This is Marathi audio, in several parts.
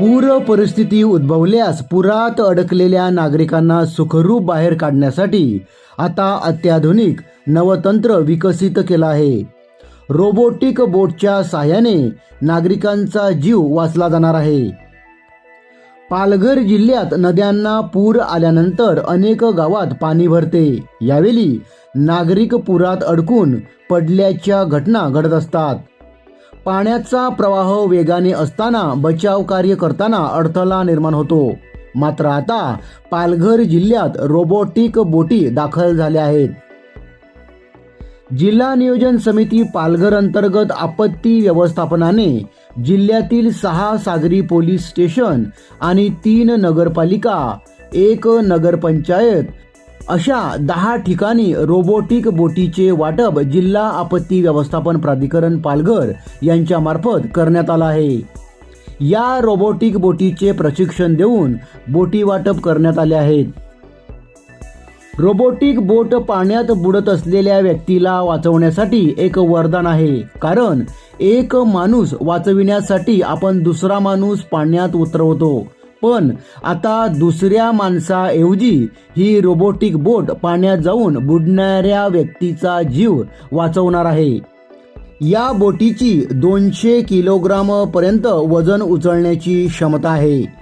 पूर परिस्थिती उद्भवल्यास पुरात अडकलेल्या नागरिकांना सुखरूप बाहेर काढण्यासाठी आता अत्याधुनिक नवतंत्र विकसित केलं आहे. रोबोटिक बोटच्या सहाय्याने नागरिकांचा जीव वाचला जाणार आहे. पालघर जिल्ह्यात नद्यांना पूर आल्यानंतर अनेक गावात पाणी भरते. यावेळी नागरिक पुरात अडकून पडल्याच्या घटना घडत असतात. पाण्याचा प्रवाह वेगाने असताना बचाव कार्य करताना अडथळा निर्माण होतो. मात्र आता पालघर जिल्ह्यात रोबोटिक बोटी दाखल झाल्या आहेत. जिल्हा नियोजन समिती पालघर अंतर्गत आपत्ती व्यवस्थापनाने जिल्ह्यातील सहा सागरी पोलीस स्टेशन आणि तीन नगरपालिका एक नगरपंचायत अशा दहा ठिकाणी रोबोटिक बोटीचे वाटप जिल्हा आपत्ती व्यवस्थापन प्राधिकरण पालघर यांच्या मार्फत करण्यात आलं आहे. या रोबोटिक बोटीचे प्रशिक्षण देऊन बोटी वाटप करण्यात आले आहेत. रोबोटिक बोट पाण्यात बुडत असलेल्या व्यक्तीला वाचवण्यासाठी एक वरदान आहे. कारण एक माणूस वाचविण्यासाठी आपण दुसरा माणूस पाण्यात उतरवतो. पण आता दुसऱ्या माणसाऐवजी ही रोबोटिक बोट पाण्यात जाऊन बुडणाऱ्या व्यक्तीचा जीव वाचवणार आहे. या बोटीची दोनशे किलोग्राम पर्यंत वजन उचलण्याची क्षमता आहे.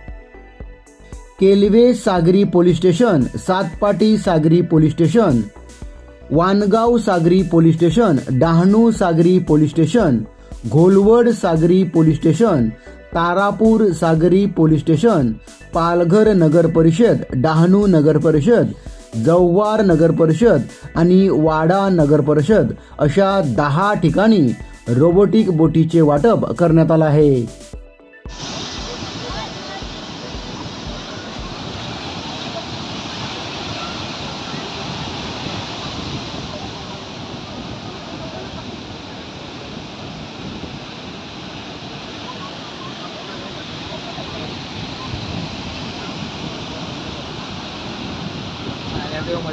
केलवे सागरी पोलीस स्टेशन सातपाटी सागरी पोलीस स्टेशन वानगाव सागरी पोलीस स्टेशन डहाणू सागरी पोलीस स्टेशन घोलवड सागरी पोलीस स्टेशन तारापूर सागरी पोलीस स्टेशन पालघर नगर परिषद डहाणू नगर परिषद जव्हार नगर परिषद आणि वाडा नगर परिषद अशा दहा ठिकाणी रोबोटिक बोटीचे वाटप करण्यात आलं आहे. eu deu uma.